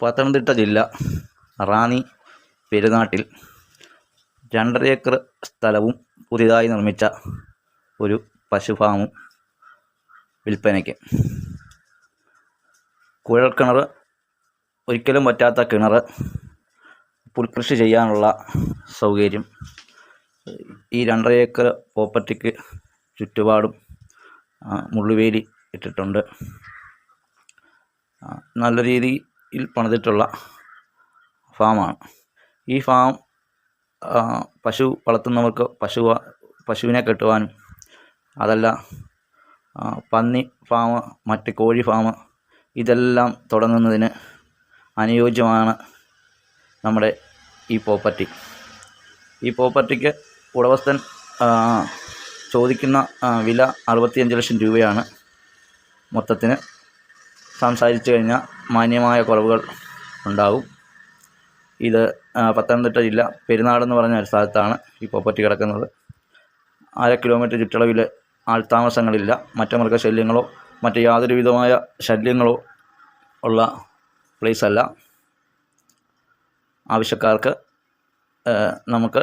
പത്തനംതിട്ട ജില്ല റാന്നി പെരുനാട്ടിൽ രണ്ടര ഏക്കർ സ്ഥലവും പുതിയതായി നിർമ്മിച്ച ഒരു പശു ഫാമും വിൽപ്പനയ്ക്ക്. കുഴൽക്കിണർ ഒരിക്കലും പറ്റാത്ത കിണർ പുൽകൃഷി ചെയ്യാനുള്ള സൗകര്യം ഈ രണ്ടര ഏക്കർ പ്രോപ്പർട്ടിക്ക് ചുറ്റുപാടും മുള്ളുവേലി ഇട്ടിട്ടുണ്ട്. നല്ല നല്ല രീതിയിൽ പണിതിട്ടുള്ള ഫാമാണ്. ഈ ഫാം പശു വളർത്തുന്നവർക്ക് പശു പശുവിനെ കെട്ടുവാനും അതല്ല പന്നി ഫാം മറ്റ് കോഴി ഫാം ഇതെല്ലാം തുടങ്ങുന്നതിന് അനുയോജ്യമാണ് നമ്മുടെ ഈ പ്രോപ്പർട്ടി. ഈ പ്രോപ്പർട്ടിക്ക് ഉടമസ്ഥൻ ചോദിക്കുന്ന വില അറുപത്തിയഞ്ച് ലക്ഷം രൂപയാണ് മൊത്തത്തിന്. സംസാരിച്ചു കഴിഞ്ഞാൽ മാന്യമായ കുറവുകൾ ഉണ്ടാകും. ഇത് പത്തനംതിട്ട ജില്ല പെരുന്നാടെന്ന് പറഞ്ഞ ഒരു സ്ഥലത്താണ് ഈ പ്രോപ്പർട്ടി കിടക്കുന്നത്. അര കിലോമീറ്റർ ചുറ്റളവിൽ ആൾത്താമസങ്ങളില്ല മറ്റു മൃഗശല്യങ്ങളോ മറ്റ് യാതൊരു വിധമായ ശല്യങ്ങളോ ഉള്ള പ്ലേസ് അല്ല. ആവശ്യക്കാർക്ക് നമുക്ക്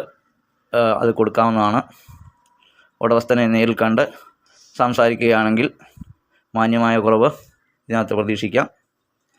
അത് കൊടുക്കാവുന്നതാണ്. ഉടമസ്ഥനെ നേരിൽ കണ്ട് സംസാരിക്കുകയാണെങ്കിൽ മാന്യമായ കുറവ് ഇതിനകത്ത് പ്രതീക്ഷിക്കാം